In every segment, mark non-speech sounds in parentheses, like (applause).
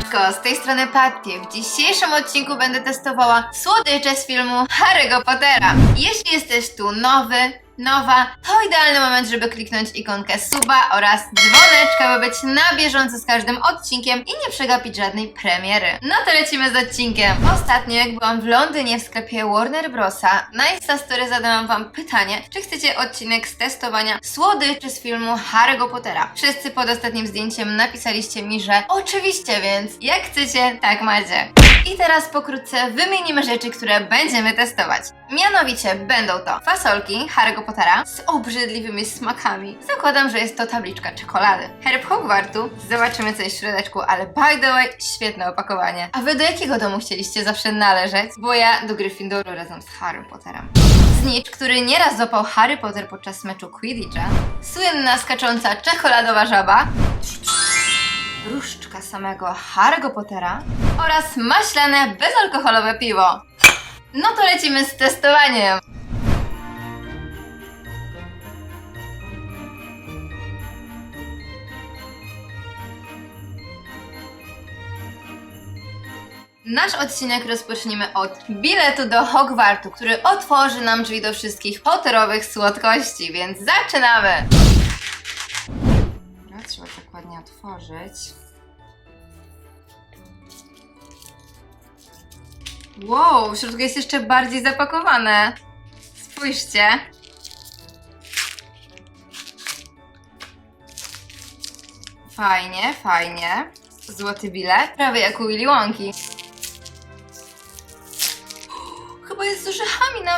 Siemaneczko, z tej strony Patty. W dzisiejszym odcinku będę testowała słodycze z filmu Harry'ego Pottera. Jeśli jesteś tu nowy, nowa, to idealny moment, żeby kliknąć ikonkę suba oraz dzwoneczka, by być na bieżąco z każdym odcinkiem i nie przegapić żadnej premiery. No to lecimy z odcinkiem. Ostatnio, jak byłam w Londynie w sklepie Warner Brosa, na Insta Story zadałam wam pytanie, czy chcecie odcinek z testowania słodyczy z filmu Harry'ego Pottera. Wszyscy pod ostatnim zdjęciem napisaliście mi, że oczywiście, więc jak chcecie, tak macie. I teraz pokrótce wymienimy rzeczy, które będziemy testować. Mianowicie będą to fasolki Harry'ego Pottera z obrzydliwymi smakami. Zakładam, że jest to tabliczka czekolady. Herb Hogwartu, zobaczymy co jest w środeczku, ale by the way, świetne opakowanie. A wy do jakiego domu chcieliście zawsze należeć? Bo ja do Gryffindoru razem z Harrym Potterem. Znicz, który nieraz złapał Harry Potter podczas meczu Quidditcha. Słynna skacząca czekoladowa żaba różdżka samego Harry'ego Pottera oraz maślane, bezalkoholowe piwo. No to lecimy z testowaniem. Nasz odcinek rozpoczniemy od biletu do Hogwartu, który otworzy nam drzwi do wszystkich Potterowych słodkości, więc zaczynamy! Dobra, trzeba tak ładnie otworzyć. Wow, w środku jest jeszcze bardziej zapakowane. Spójrzcie. Fajnie, fajnie. Złoty bilet, prawie jak u Willy Wonki.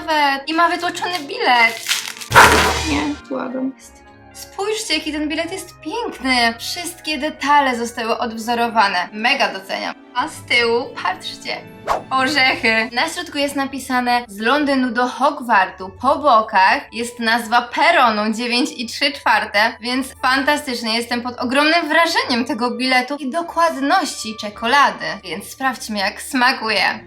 Nawet i ma wytłoczony bilet. Nie, błagam. Spójrzcie, jaki ten bilet jest piękny. Wszystkie detale zostały odwzorowane. Mega doceniam. A z tyłu, patrzcie, orzechy. Na środku jest napisane z Londynu do Hogwartu. Po bokach jest nazwa peronu 9 i 3 czwarte, więc fantastycznie. Jestem pod ogromnym wrażeniem tego biletu i dokładności czekolady. Więc sprawdźmy, jak smakuje.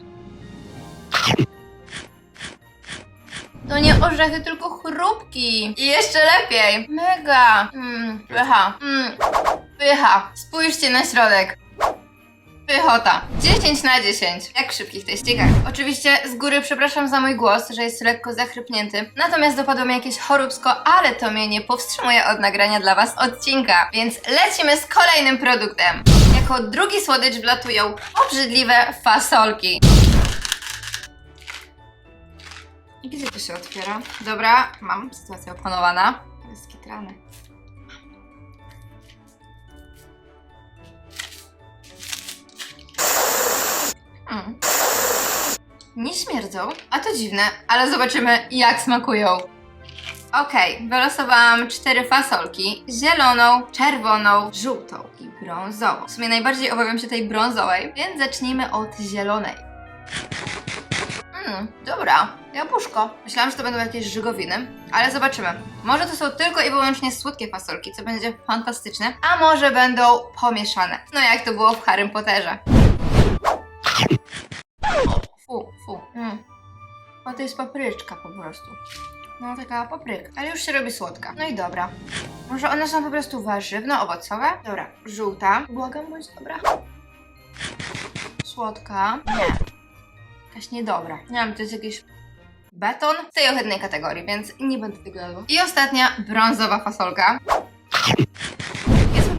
To nie orzechy, tylko chrupki. I jeszcze lepiej. Mega. Mmm, pycha. Mmm, pycha. Spójrzcie na środek. Pychota. 10 na 10. Jak w szybkich teścikach. Oczywiście z góry przepraszam za mój głos, że jest lekko zachrypnięty. Natomiast dopadło mi jakieś choróbsko, ale to mnie nie powstrzymuje od nagrania dla Was odcinka. Więc lecimy z kolejnym produktem. Jako drugi słodycz wlatują obrzydliwe fasolki. I gdzie to się otwiera? Dobra, mam sytuacja opanowana. Ale skitrane. Hmm. Nie śmierdzą, a to dziwne, ale zobaczymy jak smakują. Okej, wylosowałam cztery fasolki. Zieloną, czerwoną, żółtą i brązową. W sumie najbardziej obawiam się tej brązowej, więc zacznijmy od zielonej. Mmm, dobra, jabłuszko. Myślałam, że to będą jakieś żygowiny, ale zobaczymy. Może to są tylko i wyłącznie słodkie fasolki, co będzie fantastyczne, a może będą pomieszane. No jak to było w Harrym Potterze. Fu, fu. Mm. O, to jest papryczka po prostu. No, taka papryka. Ale już się robi słodka. No i dobra. Może one są po prostu warzywno-owocowe? Dobra, żółta. Błagam, bądź dobra. Słodka. Nie. Jakaś niedobra. Nie wiem, to jest jakiś beton w tej ohydnej kategorii, więc nie będę tego. I ostatnia brązowa fasolka.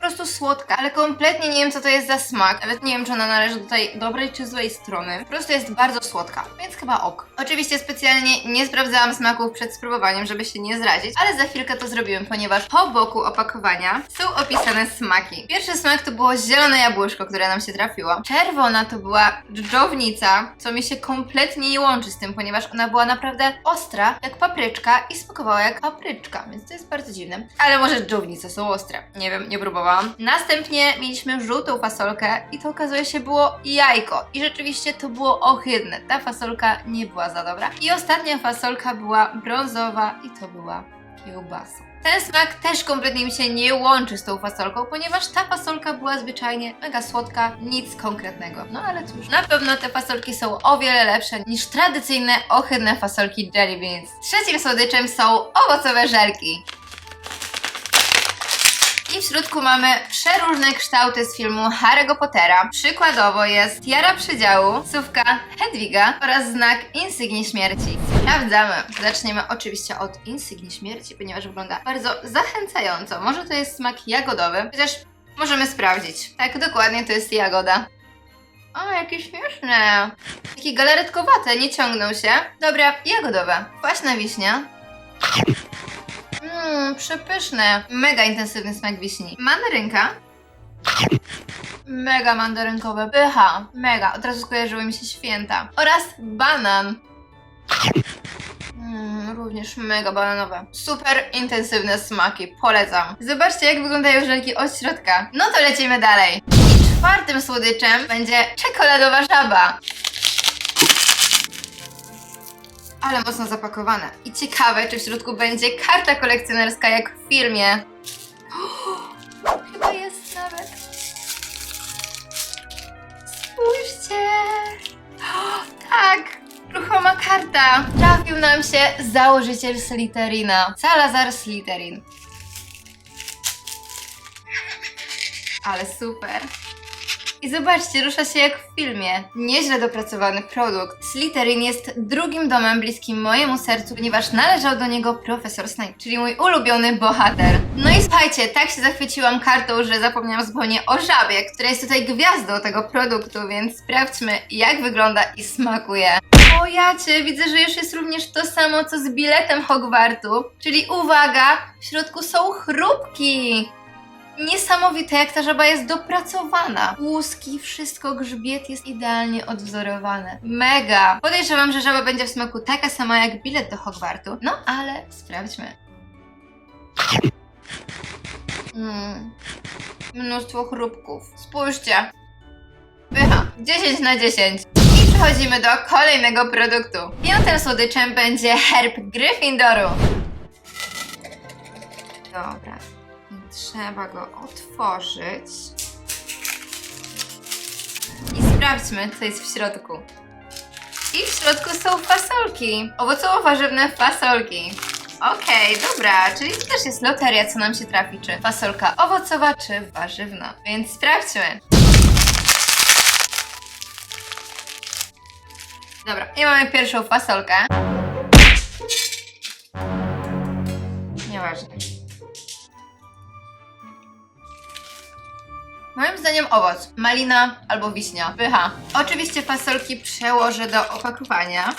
Prostu słodka, ale kompletnie nie wiem, co to jest za smak. Nawet nie wiem, czy ona należy do tej dobrej czy złej strony. Po prostu jest bardzo słodka, więc chyba ok. Oczywiście specjalnie nie sprawdzałam smaków przed spróbowaniem, żeby się nie zrazić, ale za chwilkę to zrobiłem, ponieważ po boku opakowania są opisane smaki. Pierwszy smak to było zielone jabłuszko, które nam się trafiło. Czerwona to była dżdżownica, co mi się kompletnie nie łączy z tym, ponieważ ona była naprawdę ostra, jak papryczka i smakowała jak papryczka, więc to jest bardzo dziwne. Ale może dżdżownice są ostre. Nie wiem, nie próbowałam. Następnie mieliśmy żółtą fasolkę i to okazuje się było jajko. I rzeczywiście to było ohydne. Ta fasolka nie była za dobra. I ostatnia fasolka była brązowa i to była kiełbasa. Ten smak też kompletnie mi się nie łączy z tą fasolką, ponieważ ta fasolka była zwyczajnie mega słodka, nic konkretnego. No ale cóż, na pewno te fasolki są o wiele lepsze niż tradycyjne, ohydne fasolki Jelly Beans. Trzecim słodyczem są owocowe żelki. I w środku mamy przeróżne kształty z filmu Harry'ego Pottera. Przykładowo jest tiara przedziału, słówka Hedwiga oraz znak insygnii śmierci. Sprawdzamy. Zaczniemy oczywiście od insygnii śmierci, ponieważ wygląda bardzo zachęcająco. Może to jest smak jagodowy, chociaż możemy sprawdzić. Tak, dokładnie to jest jagoda. O, jakie śmieszne. Takie galaretkowate, nie ciągną się. Dobra, jagodowe. Kwaśna wiśnia. Mmm, przepyszne. Mega intensywny smak wiśni. Mandarynka. Mega mandarynkowe. Pycha. Mega. Od razu skojarzyły mi się święta. Oraz banan. Mm, również mega bananowe. Super intensywne smaki. Polecam. Zobaczcie, jak wyglądają żelki od środka. No to lecimy dalej. I czwartym słodyczem będzie czekoladowa żaba. Ale mocno zapakowane. I ciekawe, czy w środku będzie karta kolekcjonerska jak w filmie. Chyba jest nawet. Spójrzcie! Tak! Ruchoma karta! Trafił nam się założyciel Slytherina. Salazar Slytherin. Ale super. I zobaczcie, rusza się jak w filmie. Nieźle dopracowany produkt. Slytherin jest drugim domem bliskim mojemu sercu, ponieważ należał do niego profesor Snape, czyli mój ulubiony bohater. No i słuchajcie, tak się zachwyciłam kartą, że zapomniałam zupełnie o żabie, która jest tutaj gwiazdą tego produktu, więc sprawdźmy jak wygląda i smakuje. O jacie, widzę, że już jest również to samo co z biletem Hogwartu, czyli uwaga, w środku są chrupki. Niesamowite, jak ta żaba jest dopracowana. Łuski, wszystko, grzbiet jest idealnie odwzorowane. Mega! Podejrzewam, że żaba będzie w smaku taka sama jak bilet do Hogwartu. No, ale sprawdźmy. Mm. Mnóstwo chrupków. Spójrzcie. Pycha. 10 na 10. I przechodzimy do kolejnego produktu. Piątym słodyczem będzie herb Gryffindoru. Dobra. Trzeba go otworzyć. I sprawdźmy, co jest w środku. I w środku są fasolki. Owocowo-warzywne fasolki. Okej, dobra, czyli to też jest loteria, co nam się trafi, czy fasolka owocowa, czy warzywna. Więc sprawdźmy. Dobra, i mamy pierwszą fasolkę. Nieważne. Moim zdaniem owoc. Malina albo wiśnia. Pycha. Oczywiście fasolki przełożę do opakowania.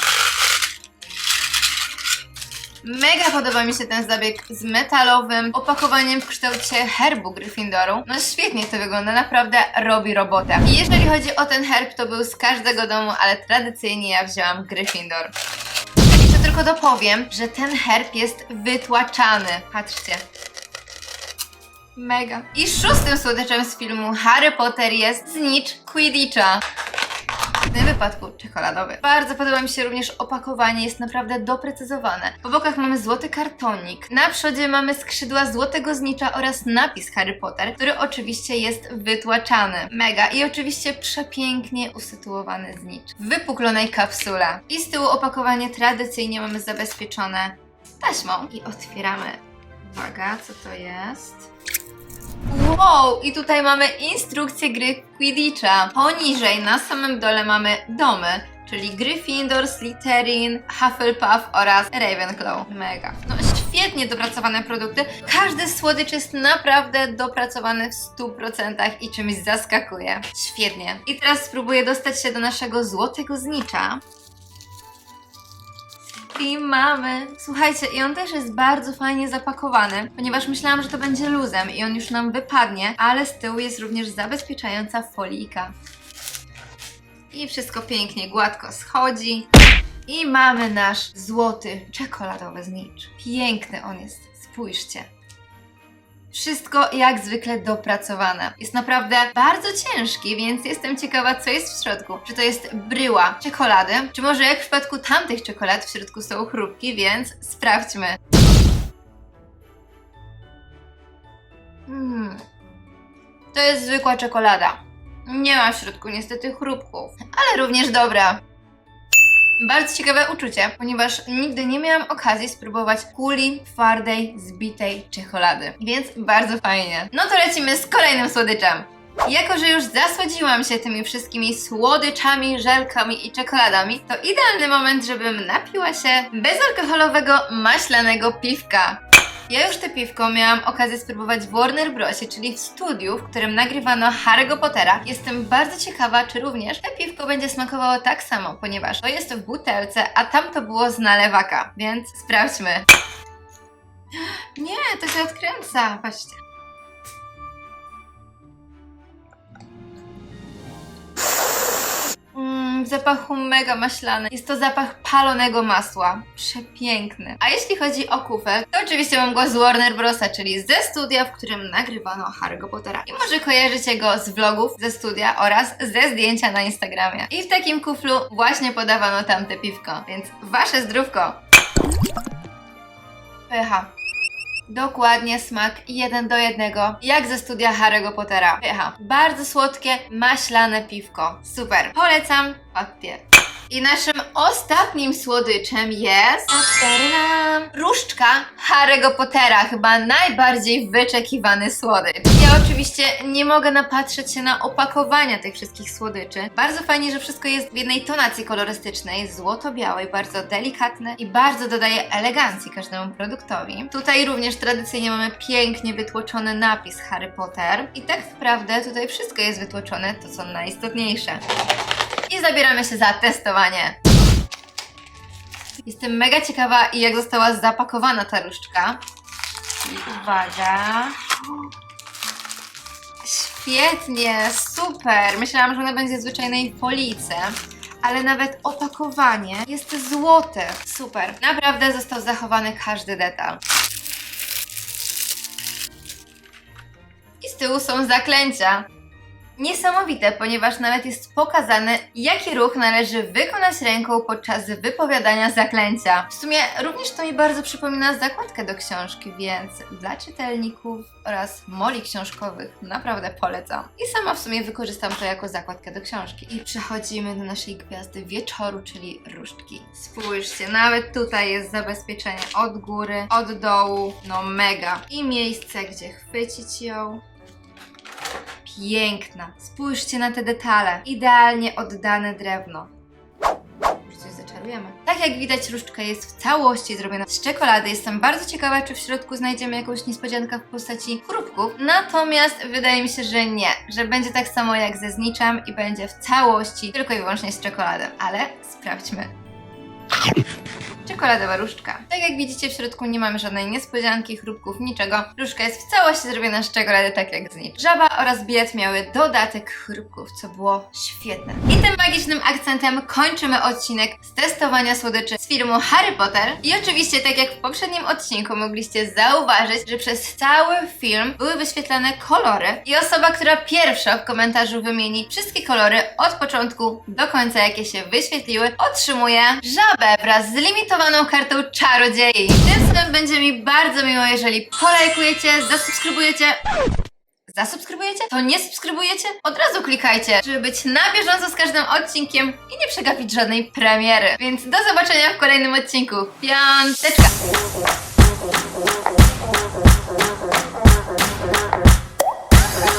Mega podoba mi się ten zabieg z metalowym opakowaniem w kształcie herbu Gryffindoru. No świetnie to wygląda, naprawdę robi robotę. I jeżeli chodzi o ten herb, to był z każdego domu, ale tradycyjnie ja wzięłam Gryffindor. Jeszcze tylko dopowiem, że ten herb jest wytłaczany. Patrzcie. Mega. I szóstym słodyczem z filmu Harry Potter jest znicz Quidditcha. W tym wypadku czekoladowy. Bardzo podoba mi się również opakowanie, jest naprawdę doprecyzowane. Po bokach mamy złoty kartonik, na przodzie mamy skrzydła złotego znicza oraz napis Harry Potter, który oczywiście jest wytłaczany. Mega. I oczywiście przepięknie usytuowany znicz. W wypuklonej kapsule. I z tyłu opakowanie tradycyjnie mamy zabezpieczone taśmą. I otwieramy. Uwaga, co to jest? Wow! I tutaj mamy instrukcję gry Quidditcha. Poniżej, na samym dole mamy domy, czyli Gryffindor, Slytherin, Hufflepuff oraz Ravenclaw. Mega. No świetnie dopracowane produkty. Każdy słodycz jest naprawdę dopracowany w 100% i czymś zaskakuje. Świetnie. I teraz spróbuję dostać się do naszego złotego znicza. I mamy. Słuchajcie, i on też jest bardzo fajnie zapakowany, ponieważ myślałam, że to będzie luzem i on już nam wypadnie, ale z tyłu jest również zabezpieczająca folika. I wszystko pięknie, gładko schodzi. I mamy nasz złoty, czekoladowy znicz. Piękny on jest, spójrzcie. Wszystko jak zwykle dopracowane. Jest naprawdę bardzo ciężki, więc jestem ciekawa, co jest w środku. Czy to jest bryła czekolady, czy może jak w przypadku tamtych czekolad w środku są chrupki, więc sprawdźmy. Hmm. To jest zwykła czekolada. Nie ma w środku niestety chrupków, ale również dobra. Bardzo ciekawe uczucie, ponieważ nigdy nie miałam okazji spróbować kuli twardej, zbitej czekolady. Więc bardzo fajnie. No to lecimy z kolejnym słodyczem. Jako, że już zasłodziłam się tymi wszystkimi słodyczami, żelkami i czekoladami, to idealny moment, żebym napiła się bezalkoholowego, maślanego piwka. Ja już te piwko miałam okazję spróbować w Warner Brosie, czyli w studiu, w którym nagrywano Harry'ego Pottera. Jestem bardzo ciekawa, czy również te piwko będzie smakowało tak samo, ponieważ to jest w butelce, a tam to było z nalewaka, więc sprawdźmy. (gasps) Nie, to się odkręca, patrzcie. Mm, w zapachu mega maślany. Jest to zapach palonego masła. Przepiękny. A jeśli chodzi o kufel, to oczywiście mam go z Warner Brosa, czyli ze studia, w którym nagrywano Harry'ego Pottera. I może kojarzycie go z vlogów ze studia oraz ze zdjęcia na Instagramie. I w takim kuflu właśnie podawano tamte piwko, więc wasze zdrówko! Pycha. Dokładnie smak jeden do jednego, jak ze studia Harry'ego Pottera. Pycha. Bardzo słodkie, maślane piwko. Super. Polecam. Patrzcie. I naszym ostatnim słodyczem jest różdżka Harry'ego Pottera, chyba najbardziej wyczekiwany słodycz. Ja oczywiście nie mogę napatrzeć się na opakowania tych wszystkich słodyczy. Bardzo fajnie, że wszystko jest w jednej tonacji kolorystycznej, złoto-białej, bardzo delikatne i bardzo dodaje elegancji każdemu produktowi. Tutaj również tradycyjnie mamy pięknie wytłoczony napis Harry Potter i tak naprawdę tutaj wszystko jest wytłoczone, to co najistotniejsze. I zabieramy się za testowanie. Jestem mega ciekawa, jak została zapakowana ta różdżka. I uwaga. Świetnie, super. Myślałam, że ona będzie w zwyczajnej folice, ale nawet opakowanie jest złote. Super. Naprawdę został zachowany każdy detal. I z tyłu są zaklęcia. Niesamowite, ponieważ nawet jest pokazane, jaki ruch należy wykonać ręką podczas wypowiadania zaklęcia. W sumie również to mi bardzo przypomina zakładkę do książki, więc dla czytelników oraz moli książkowych naprawdę polecam. I sama w sumie wykorzystam to jako zakładkę do książki. I przechodzimy do naszej gwiazdy wieczoru, czyli różdżki. Spójrzcie, nawet tutaj jest zabezpieczenie od góry, od dołu, no mega. I miejsce, gdzie chwycić ją piękna. Spójrzcie na te detale. Idealnie oddane drewno. Może zaczarujemy. Tak jak widać, różdżka jest w całości zrobiona z czekolady. Jestem bardzo ciekawa, czy w środku znajdziemy jakąś niespodziankę w postaci chrupków. Natomiast wydaje mi się, że nie. Że będzie tak samo jak ze zniczem i będzie w całości tylko i wyłącznie z czekolady. Ale sprawdźmy. Czekoladowa różdżka. Tak jak widzicie, w środku nie mamy żadnej niespodzianki, chrupków, niczego. Różdżka jest w całości zrobiona z czekolady, tak jak z niej. Żaba oraz bilet miały dodatek chrupków, co było świetne. I tym magicznym akcentem kończymy odcinek z testowania słodyczy z filmu Harry Potter. I oczywiście, tak jak w poprzednim odcinku, mogliście zauważyć, że przez cały film były wyświetlane kolory i osoba, która pierwsza w komentarzu wymieni wszystkie kolory od początku do końca, jakie się wyświetliły, otrzymuje żabę wraz z limitowaną kartą czarodziei. Tym samym będzie mi bardzo miło, jeżeli polajkujecie, zasubskrybujecie. Zasubskrybujecie? To nie subskrybujecie? Od razu klikajcie, żeby być na bieżąco z każdym odcinkiem i nie przegapić żadnej premiery. Więc do zobaczenia w kolejnym odcinku. Piąteczka!